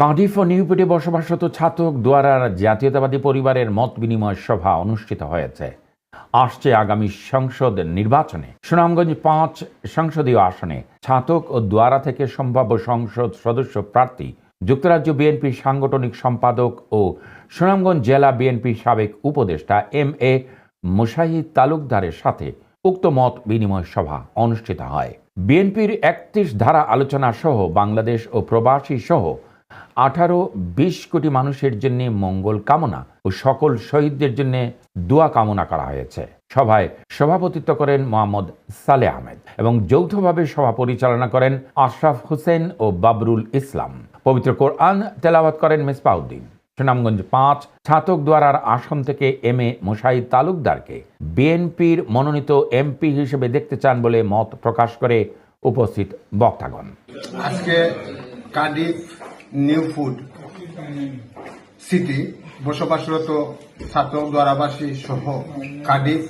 Cardiff ও নিউপিটে বসবাসরত ছাতক দুয়ারার জাতীয়তাবাদী পরিবারের মত বিনিময় সভা অনুষ্ঠিত হয়েছে। আসছে আগামী সংসদ নির্বাচনে। সুনামগঞ্জ পাঁচ সংসদীয় আসনে ছাতক ও দুয়ারা থেকে সম্ভাব্য সংসদ সদস্য প্রার্থী, যুক্তরাজ্য বিএনপির সাংগঠনিক সম্পাদক ও সুনামগঞ্জ জেলা বিএনপির সাবেক উপদেষ্টা এম এ মুশাহিদ তালুকদারের সাথে উক্ত মত বিনিময় সভা অনুষ্ঠিত হয়। বিএনপির একত্রিশ ধারা আলোচনা সহ বাংলাদেশ ও প্রবাসী সহ আঠারো, বিশ কোটি মানুষের জন্য মঙ্গল কামনা ও সকল শহীদদের জন্য দোয়া কামনা করা হয়েছে। সভায় সভাপতিত্ব করেন মোহাম্মদ সালে আহমেদ এবং যৌথভাবে সভা পরিচালনা করেন আশরাফ হোসেন ও বাবরুল ইসলাম। পবিত্র কোরআন তেলাওয়াত করেন মেসপাউদ্দিন। সুনামগঞ্জ পাঁচ ছাতক দ্বারার আসন থেকে এম এ মুশাহিদ তালুকদারকে বিএনপির মনোনীত এমপি হিসেবে দেখতে চান বলে মত প্রকাশ করে উপস্থিত বক্তাগণ। আজকে কার্ডিফ নিউ ফুড সিটি বসবাসরত ছাত্র দ্বারাবাসী সহ কাডিফ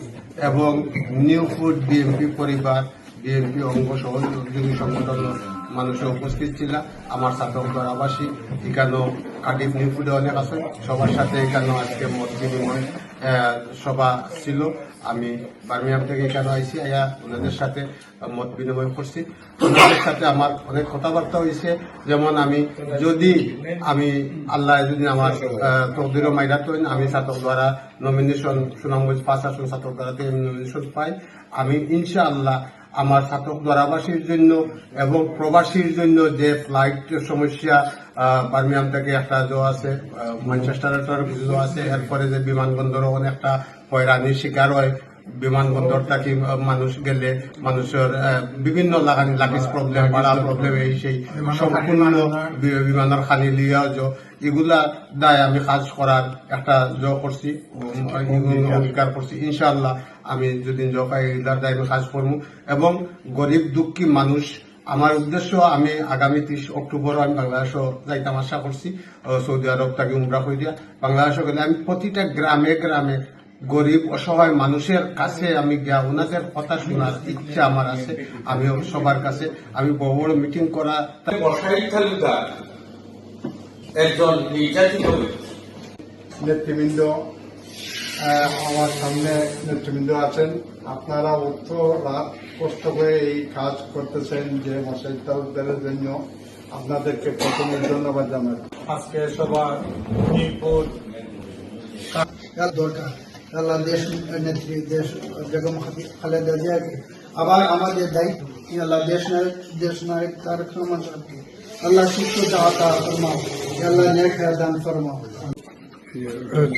এবং নিউ ফুড বিএমপি পরিবার বিএনপি অঙ্গ সহযোগী সংগঠনের মানুষের উপস্থিত ছিল। আমার ছাত্র দ্বারাবাসী এখানেও কার্ডিফ নিউ ফুডে অনেক আছে। সবার সাথে এখানেও আজকে মত বিনিময় সভা ছিল। আমি বার্মিয়াম থেকে এখানে আইসি আয়া ওনাদের সাথে মত বিনিময় করছি। ওনাদের সাথে আমার অনেক কথাবার্তা হয়েছে যেমন আমি যদি আমি আল্লাহ যদি আমার তকদির মাইরা তো আমি ছাত্র দ্বারা নমিনেশন সুনামগঞ্জ পাঁচ আসন ছাত্র দ্বারা নমিনেশন পাই। আমি ইনশাআল্লাহ আমার ছাত্র দ্বারাবাসীর জন্য এবং প্রবাসীর জন্য যে ফ্লাইট সমস্যা আহ, বার্মিয়াম থেকে একটা জো আছে ম্যানচেস্টারের কিছু জো আছে এরপরে যে বিমানবন্দরও অনেকটা হয়রানির শিকার হয়। বিমানবন্দর থাকি মানুষ গেলে মানুষের বিভিন্ন লাগানি লাকিস প্রবলেম ভাড়া প্রবলেম এই সেই সম্পূর্ণ বিমানের খালি লিয়া এগুলা দায় আমি কাজ করার একটা জ করছি অঙ্গীকার করছি। ইনশাআল্লাহ আমি যদি এগুলার দায় আমি কাজ করব এবং গরিব দুঃখী মানুষ, আমার উদ্দেশ্য আমি আগামী ত্রিশ অক্টোবর আমি বাংলাদেশও যাইতাম আশা করছি সৌদি আরব তাকে উমরা হয়ে দিয়া। বাংলাদেশও গেলে আমি প্রতিটা গ্রামে গ্রামে গরিব, অসহায় মানুষের কাছে আমি গিয়া ওনাদের কথা শোনার ইচ্ছা আমার আছে। আমি সবার কাছে, আমি বড় বড় মিটিং করা একজন নির্যাতিত নেতৃবৃন্দ আমার সামনে নেতৃবৃন্দ আছেন। আপনারা অর্থ রাত কষ্ট করে এই কাজ করতেছেন যে মশাই তালুকদারের জন্য। আপনাদেরকে প্রথমে ধন্যবাদ জানাই। আজকে সবার নিপুণ দরকার? আল্লাহ দেশ নেত্রী দেশ বেগম খালেদা জিয়াকে। আবার আমাদের দায়িত্ব। আল্লাহ দেশ নায়ক দেশ নায়ক তারক রহমান সাহেবকে আল্লাহ Yalla ne kadar forma. Evet,